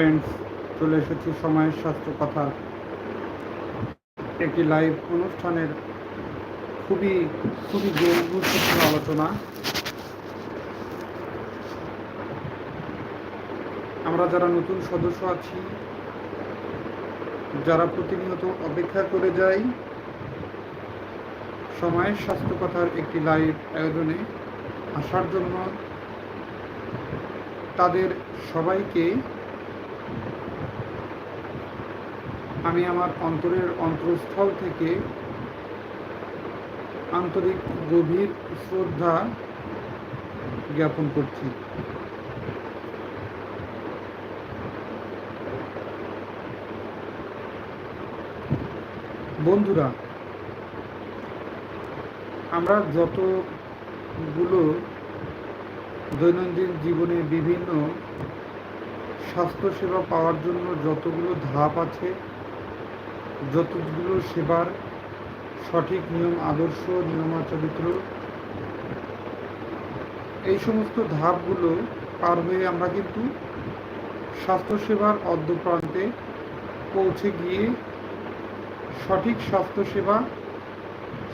Friends, চলে এসেছি সময়ের স্বাস্থ্য কথা। একটি লাইভ অনুষ্ঠানের খুবই খুবই গুরুত্বপূর্ণ আলোচনা। আমরা যারা নতুন সদস্য আছি, যারা প্রতিনিয়ত অপেক্ষা করে যাই, সময়ের স্বাস্থ্য কথার একটি লাইভ আয়োজনে আসার জন্য তাদের সবাইকে আমি আমার অন্তরের অন্তরস্থল থেকে আন্তরিক গভীর শ্রদ্ধা জ্ঞাপন করছি। বন্ধুরা, আমরা যতগুলো দৈনন্দিন জীবনে বিভিন্ন স্বাস্থ্যসেবা পাওয়ার জন্য যতগুলো ধাপ আছে, যতগুলো সেবার সঠিক নিয়ম, আদর্শ নিয়মাচরিত্র, এই সমস্ত ধাপগুলো পার হয়ে আমরা কিন্তু স্বাস্থ্যসেবার অর্ধপ্রান্তে পৌঁছে গিয়ে সঠিক স্বাস্থ্যসেবা,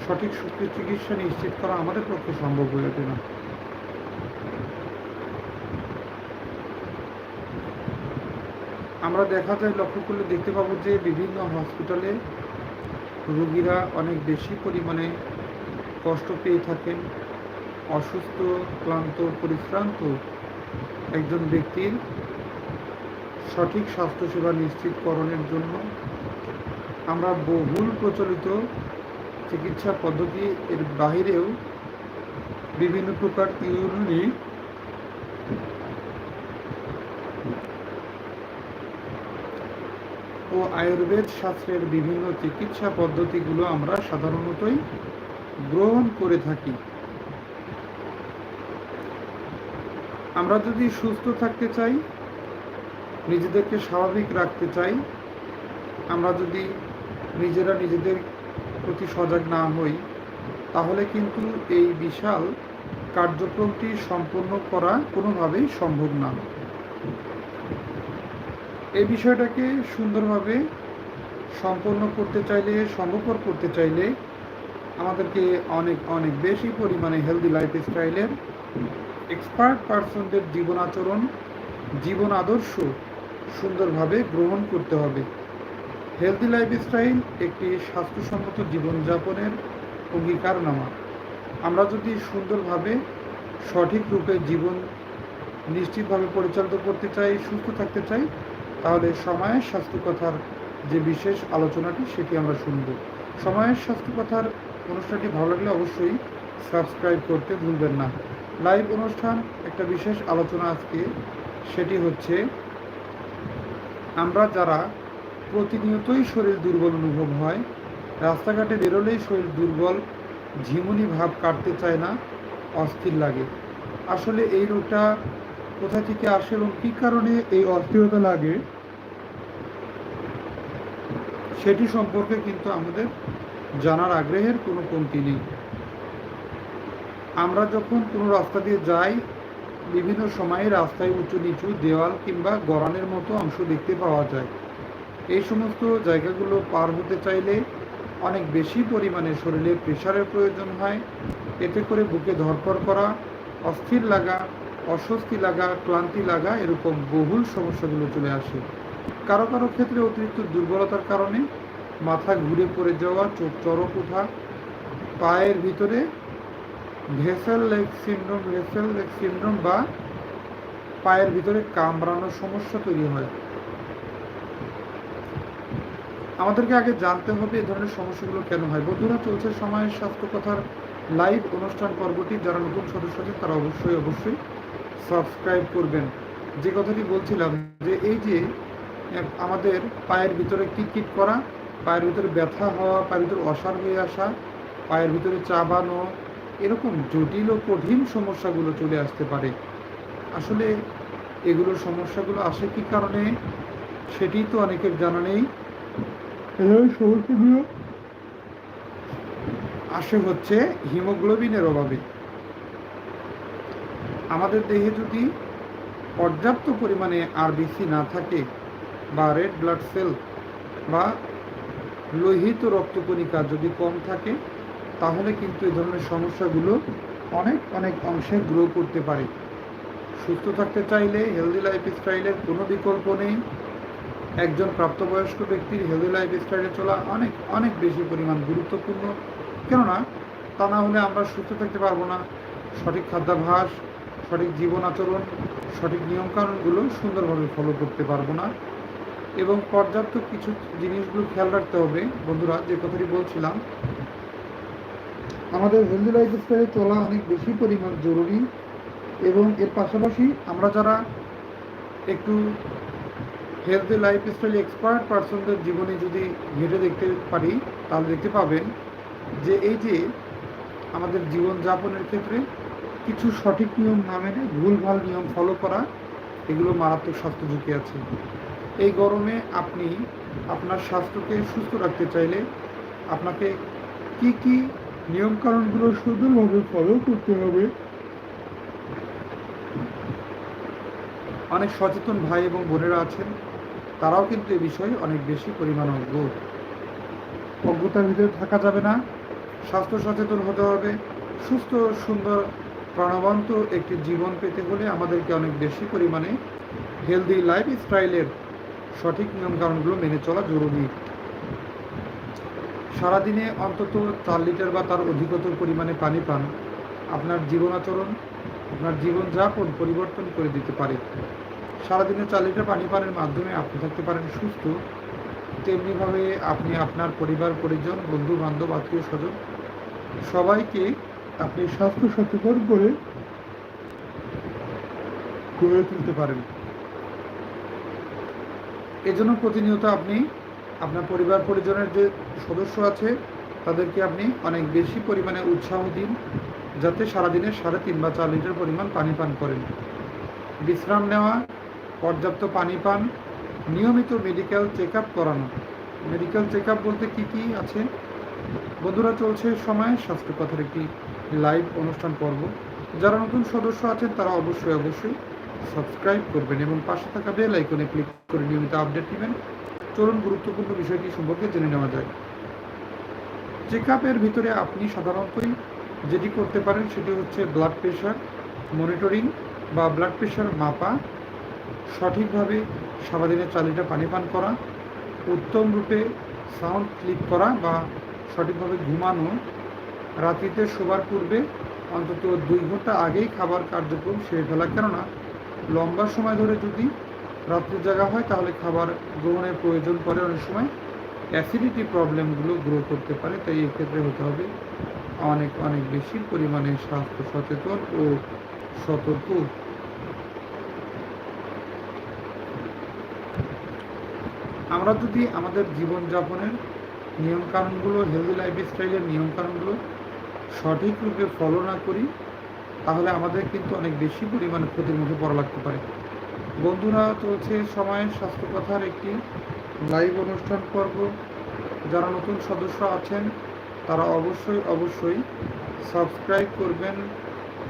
সঠিক সুস্থ চিকিৎসা নিশ্চিত করা আমাদের পক্ষে সম্ভব হয়ে ওঠে না। আমরা দেখা যায় লক্ষ্য করলে দেখতে পাবো যে বিভিন্ন হসপিটালে রোগীরা অনেক বেশি পরিমাণে কষ্ট পেয়ে থাকেন। অসুস্থ, ক্লান্ত, পরিশ্রান্ত একজন ব্যক্তির সঠিক স্বাস্থ্যসেবা নিশ্চিতকরণের জন্য আমরা বহুল প্রচলিত চিকিৎসা পদ্ধতি এর বাহিরেও বিভিন্ন প্রকার ইউনানি ও আয়ুর্বেদ শাস্ত্রের বিভিন্ন চিকিৎসা পদ্ধতিগুলো আমরা সাধারণতই গ্রহণ করে থাকি। আমরা যদি সুস্থ থাকতে চাই, নিজেদেরকে স্বাভাবিক রাখতে চাই, আমরা যদি নিজেরা নিজেদের প্রতি সজাগ না হই, তাহলে কিন্তু এই বিশাল কার্যক্রমটি সম্পন্ন করা কোনোভাবেই সম্ভব না। এই বিষয়টাকে সুন্দরভাবে সম্পন্ন করতে চাইলে, সম্ভবপর করতে চাইলে আমাদেরকে অনেক অনেক বেশি পরিমাণে হেলদি লাইফ স্টাইলের এক্সপার্ট পার্সনদের জীবন আচরণ জীবন আদর্শ সুন্দরভাবে গ্রহণ করতে হবে। হেলদি লাইফস্টাইল একটি স্বাস্থ্যসম্মত জীবনযাপনের অঙ্গীকারনামা। আমরা যদি সুন্দরভাবে, সঠিক রূপে জীবন নিশ্চিতভাবে পরিচালিত করতে চাই, সুস্থ থাকতে চাই তাহলে সময়ের স্বাস্থ্য কথার যে বিশেষ আলোচনাটি সেটি আমরা শুনব। সময়ের স্বাস্থ্য কথার অনুষ্ঠানটি ভালো লাগলে অবশ্যই সাবস্ক্রাইব করতে ভুলবেন না। লাইভ অনুষ্ঠান, একটা বিশেষ আলোচনা আজকে, সেটি হচ্ছে আমরা যারা প্রতিনিয়তই শরীর দুর্বল অনুভব হয়, রাস্তাঘাটে বেরোলেই শরীর দুর্বল, ঝিমুনি ভাব কাটতে চায় না, অস্থির লাগে। আসলে এই রোগটা কোথা থেকে আসে এবং কী কারণে এই অস্থিরতা লাগে সেটি সম্পর্কে কিন্তু আমাদের জানার আগ্রহের কোনো কমতি নেই। আমরা যখন কোনো রাস্তা দিয়ে যাই, বিভিন্ন সময়ে রাস্তায় উঁচু নিচু দেওয়াল কিংবা গড়ানের মতো অংশ দেখতে পাওয়া যায়। এই সমস্ত জায়গাগুলো পার হতে চাইলে অনেক বেশি পরিমাণে শরীরে প্রেশারের প্রয়োজন হয়। এতে করে বুকে ধরপড় করা, অস্থির লাগা, অস্বস্তি লাগা, ক্লান্তি লাগা এরকম বহুল সমস্যাগুলো চলে আসে। কারও কারও ক্ষেত্রে অতিরিক্ত দুর্বলতার কারণে মাথা ঘুরে পড়ে যাওয়া, চোখ চরক ওঠা, পায়ের ভিতরে vessel leg syndrome, vessel leg syndrome বা পায়ের ভিতরে কামড়ানোর সমস্যা তৈরি হয়। আমাদেরকে আগে জানতে হবে এ ধরনের সমস্যাগুলো কেন হয়। বন্ধুরা, চলছে সময়ের স্বাস্থ্য কথার লাইভ অনুষ্ঠান পর্বটি। যারা নতুন সদস্য আছে তারা অবশ্যই অবশ্যই সাবস্ক্রাইব করবেন। যে কথাটি বলছিলাম যে, এই যে আমাদের পায়ের ভিতরে কিট কিট করা পায়ের ভিতরে ব্যথা হওয়া পায়ের ভিতরে অসার হয়ে আসা পায়ের ভিতরে চাবানো এরকম জটিল ও কঠিন সমস্যাগুলো চলে আসতে পারে। আসলে এগুলো সমস্যাগুলো আসে কি কারণে? সেটি তো অনেকের জানা নেই। সমস্যাগুলো আসে হচ্ছে হিমোগ্লোবিনের অভাবে। আমাদের দেহে যদি পর্যাপ্ত পরিমাণে আরবিসি না থাকে বা রেড ব্লাড সেল বা লোহিত রক্তকণিকা যদি কম থাকে, তাহলে কিন্তু এই ধরনের সমস্যাগুলো অনেক অনেক অংশে গ্রো করতে পারে। সুস্থ থাকতে চাইলে হেলদি লাইফ স্টাইলের কোনো বিকল্প নেই। একজন প্রাপ্তবয়স্ক ব্যক্তির হেলদি লাইফ স্টাইলে চলা অনেক অনেক বেশি পরিমাণ গুরুত্বপূর্ণ। কেননা, তা না হলে আমরা সুস্থ থাকতে পারব না। সঠিক খাদ্যাভ্যাস, সঠিক জীবন আচরণ, সঠিক নিয়মকানুনগুলো সুন্দরভাবে ফলো করতে পারব না। এবং পর্যাপ্ত কিছু জিনিসগুলো খেয়াল রাখতে হবে। বন্ধুরা, যে কথাটি বলছিলাম, আমাদের হেলদি লাইফ স্টাইলে চলা অনেক বেশি পরিমাণ জরুরি এবং এর পাশাপাশি আমরা যারা একটু হেলদি লাইফ স্টাইল এক্সপার্ট পার্সনদের জীবনে যদি ঘেটে দেখতে পারি, তাহলে দেখতে পাবেন যে এই যে আমাদের জীবনযাপনের ক্ষেত্রে কিছু সঠিক নিয়ম না মেনে ভুলভাল নিয়ম ফলো করা, এগুলো মারাত্মক স্বাস্থ্য ঝুঁকি আছে। এই গরমে আপনি আপনার স্বাস্থ্যকে সুস্থ রাখতে চাইলে আপনাকে কি কি নিয়মকানুনগুলো সুন্দরভাবে ফলো করতে হবে? অনেক সচেতন ভাই এবং বোনেরা আছেন, তারাও কিন্তু এ বিষয়ে অনেক বেশি পরিমাণ অজ্ঞ। অজ্ঞতার ভিতরে থাকা যাবে না। স্বাস্থ্য সচেতন হতে হবে। সুস্থ, সুন্দর, প্রাণবন্ত একটি জীবন পেতে হলে আমাদেরকে অনেক বেশি পরিমাণে হেলদি লাইফ স্টাইলের সঠিক নিয়মকানুনগুলো মেনে চলা জরুরি। সারাদিনে অন্তত চার লিটার বা তার অধিকতর পরিমাণে পানি পান। আপনার জীবন আচরণ আপনার জীবনযাপন পরিবর্তন করে দিতে পারে। সারাদিনে চার লিটার পানি পানের মাধ্যমে আপনি থাকতে পারেন সুস্থ। তেমনিভাবে আপনি আপনার পরিবার, পরিজন বন্ধু বান্ধব আত্মীয় স্বজন সবাইকে আপনি স্বাস্থ্য সচেতন করে, গড়ে তুলতে পারেন। এজন্য প্রতিনিয়ত আপনি আপনার পরিবার, পরিজনের যে সদস্য আছে, তাদেরকে আপনি অনেক বেশি পরিমাণে উৎসাহ দিন, যাতে সারাদিনে সাড়ে তিন বা চার লিটার পরিমাণ পানি পান করেন। বিশ্রাম নেওয়া, পর্যাপ্ত পানি পান, নিয়মিত মেডিকেল চেক আপ করানো। মেডিকেল চেক আপ বলতে কি কি আছে? বন্ধুরা, চলছে সময় স্বাস্থ্য কথার একটি লাইভ অনুষ্ঠান পর্ব। যারা নতুন সদস্য আছেন, তারা অবশ্যই অবশ্যই সাবস্ক্রাইব করবেন এবং পাশে থাকা বেল আইকনে ক্লিক করে নিয়মিত আপডেট নেবেন। চলুন গুরুত্বপূর্ণ বিষয়টি সম্পর্কে জেনে নেওয়া যায় চেক আপের ভিতরে আপনি সাধারণতই যেটি করতে পারেন সেটি হচ্ছে ব্লাড প্রেশার মনিটরিং বা ব্লাড প্রেশার মাপা, সঠিকভাবে সারাদিনে চার লিটার পানি পান করা, উত্তম রূপে সাউন্ড ক্লিপ করা বা সঠিকভাবে ঘুমানো, রাত্রিতে শোবার পূর্বে অন্তত দুই ঘণ্টা আগেই খাবার কার্যক্রম সেরে ফেলা। কেননা লম্বা সময় ধরে যদি রাত্রি জাগা হয়, তাহলে খাবার গ্রহণের প্রয়োজন পড়ে অনেক সময়। অ্যাসিডিটি প্রবলেমগুলো গ্রো করতে পারে, তাই এক্ষেত্রে হতে হবে অনেক অনেক বেশি পরিমাণে স্বাস্থ্য সচেতন ও সতর্ক। আমরা যদি আমাদের জীবনযাপনের নিয়মকানুনগুলো হেলদি লাইফ স্টাইলের নিয়মকানুনগুলো সঠিক রূপে ফলো না করি তাহলে আমাদের কিন্তু অনেক বেশি পরিমাণে ক্ষতির মুখে পড়া লাগতে পারে। বন্ধুরা, চলছে সময়ের স্বাস্থ্য কথার একটি লাইভ অনুষ্ঠান পর্ব। যারা নতুন সদস্য আছেন, তারা অবশ্যই অবশ্যই সাবস্ক্রাইব করবেন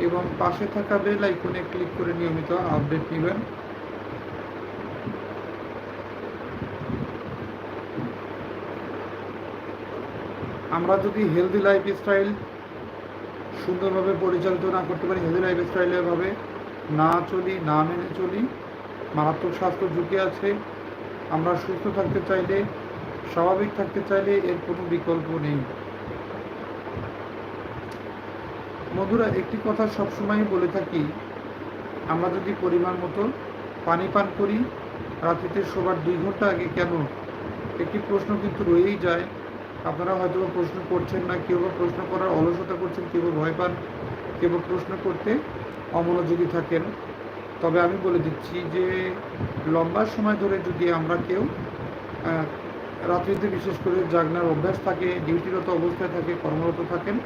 এবং পাশে থাকা বেল আইকনে ক্লিক করে নিয়মিত আপডেট নেবেন। আমরা যদি হেলদি লাইফ স্টাইল সুন্দরভাবে পরিচালিত না করতে পারি হেলদি লাইফ স্টাইলের ভাবে না চলি, না মেনে চলি, মারাত্মক স্বাস্থ্য ঝুঁকি আছে। আমরা সুস্থ থাকতে চাইলে, স্বাভাবিক থাকতে চাইলে এর কোনো বিকল্প নেই। মধুরা একটি কথা সবসময় বলে থাকি, আমরা যদি পরিমাণ মতো পানি পান করি, রাত্রিতে শোবার দুই ঘণ্টা আগে কেন? একটি প্রশ্ন কিন্তু রয়েই যায়। আপনারা হয়তো প্রশ্ন করছেন না কেউ প্রশ্ন করার অলসতা করছেন, কেউ ভয় পান, কেউ প্রশ্ন করতে অমনোযোগী থাকেন। তবে আমি বলে দিচ্ছি যে লম্বা সময় ধরে যদি আমরা কেউ রাত্রিতে বিশেষ করে জাগনার অভ্যাস থাকে, ডিউটিরত অবস্থায় থাকে, কর্মরত থাকেন,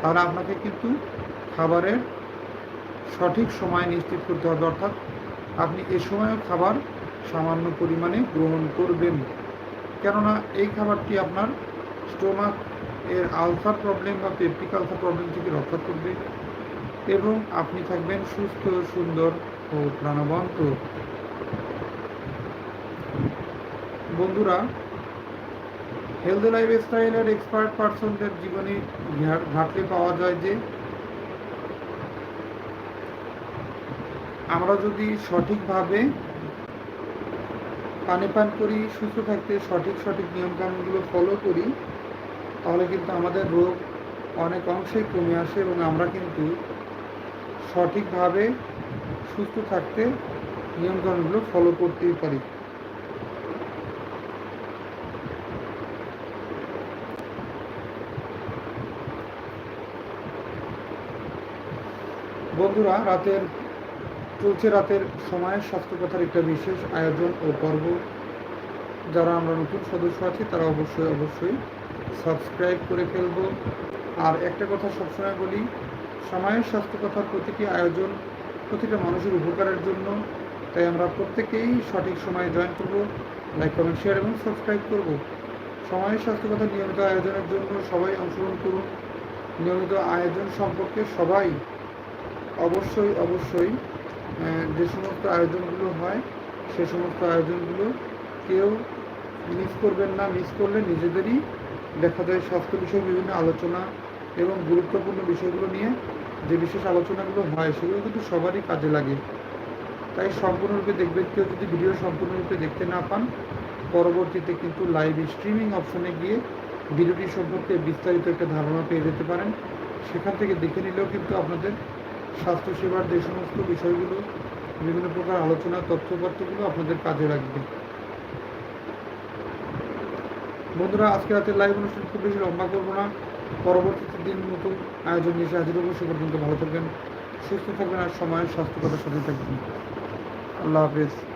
তাহলে আপনাকে কিন্তু খাবারের সঠিক সময় নিশ্চিত করতে হবে। অর্থাৎ আপনি এ সময়ও খাবার সামান্য পরিমাণে গ্রহণ করবেন। কেননা এই খাবারটি আপনার স্টোমাক এর আলসার প্রবলেম বা পেপটিক আলসার প্রবলেম থেকে রক্ষা করবে এবং আপনি থাকবেন সুস্থ, সুন্দর ও প্রাণবন্ত। বন্ধুরা হেলদি স্টাইলের এক্সপার্ট পার্সনদের জীবনে ঘা- ঘাটলে পাওয়া যায় যে, আমরা যদি সঠিকভাবে পানি পান করি, সুস্থ থাকতে সঠিক সঠিক নিয়মকানুনগুলো ফলো করি তাহলে কিন্তু আমাদের রোগ অনেক অংশেই কমে আসে এবং আমরা কিন্তু সঠিকভাবে সুস্থ থাকতে নিয়মকানুনগুলো ফলো করতেই পারি। বন্ধুরা, রাতের, চলছে রাতের সময়ের স্বাস্থ্য কথার একটা বিশেষ আয়োজন ও পর্ব। যারা আমরা নতুন সদস্য আছি, তারা অবশ্যই অবশ্যই সাবস্ক্রাইব করে ফেলব। আর একটা কথা সবসময় বলি, সময়ের স্বাস্থ্য কথার প্রতিটি আয়োজন প্রতিটা মানুষের উপকারের জন্য। তাই আমরা প্রত্যেকেই সঠিক সময়ে জয়েন করব লাইক কমেন্ট শেয়ার এবং সাবস্ক্রাইব করব। সময়ের স্বাস্থ্য কথা নিয়মিত আয়োজনের জন্য সবাই অংশগ্রহণ করুন। নিয়মিত আয়োজন সম্পর্কে সবাই অবশ্যই অবশ্যই যে সমস্ত আয়োজনগুলো হয়, সে সমস্ত আয়োজনগুলো কেউ মিস করবেন না। মিস করলে নিজেদেরই দেখা যায় স্বাস্থ্য বিষয়ে বিভিন্ন আলোচনা এবং গুরুত্বপূর্ণ বিষয়গুলো নিয়ে যে বিশেষ আলোচনাগুলো হয়, সেগুলো কিন্তু সবারই কাজে লাগে। তাই সম্পূর্ণরূপে দেখবেন, কেউ যদি ভিডিও সম্পূর্ণরূপে দেখতে না পান, পরবর্তীতে কিন্তু লাইভ স্ট্রিমিং অপশনে গিয়ে ভিডিওটি সম্পর্কে বিস্তারিত একটা ধারণা পেয়ে যেতে পারেন। সেখান থেকে দেখে নিলেও কিন্তু আপনাদের স্বাস্থ্যসেবার যে সমস্ত বিষয়গুলো, বিভিন্ন প্রকার আলোচনা, তথ্যপত্রগুলো আপনাদের কাজে লাগবে। বন্ধুরা আজকে রাতের লাইভ অনুষ্ঠান খুব বেশি লম্বা করব না। পরবর্তীতে দিন নতুন আয়োজন নিয়ে হাজির হব। সে পর্যন্ত ভালো থাকবেন, সুস্থ থাকবেন আর সময় স্বাস্থ্যকতার সাথে থাকবেন। আল্লাহ হাফেজ।